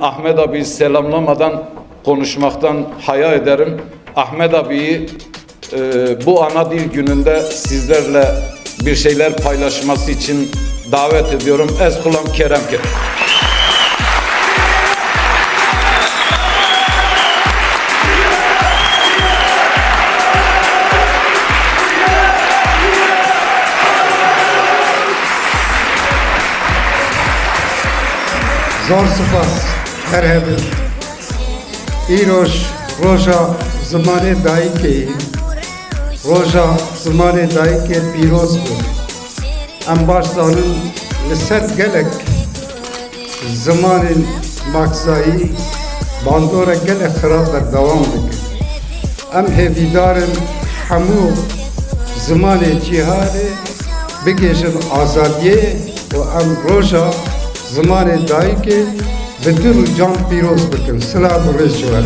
Ahmet abiyi selamlamadan konuşmaktan haya ederim. Ahmet abiyi e, bu ana dil gününde sizlerle bir şeyler paylaşması için davet ediyorum. Ezkulam Kerem Kerem. زار سپاس هر هبه ایروش روژا زمان دایکی روژا زمان دایکی پیروز بود ام باش زانن لسر گلک زمان مکزایی باندورا گلک خراب در دوام بکن ام هیویدارن همو زمان جهاد بگیشن آزادیه و ام روژا زمان دایی که به دل و جان پیروز بکن سلام و رجوع